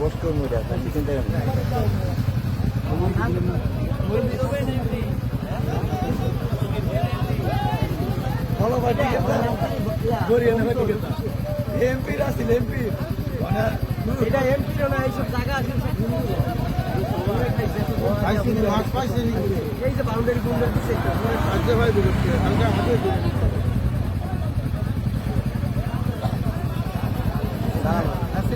গোস্ত মুড়া চিকেন টাকা ভালো ভাই ঠিক আছে? গরিয়ানা ভাই ঠিক আছে? এমপি আসছিল এমপি। মানে এটা এমপি না এইসব জায়গা আছে এই যে বাউন্ডারি গুন্ডা দিচ্ছে ভাই কালকে হাতে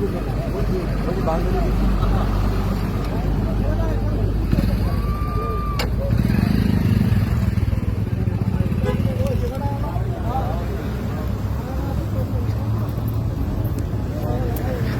여기 만드는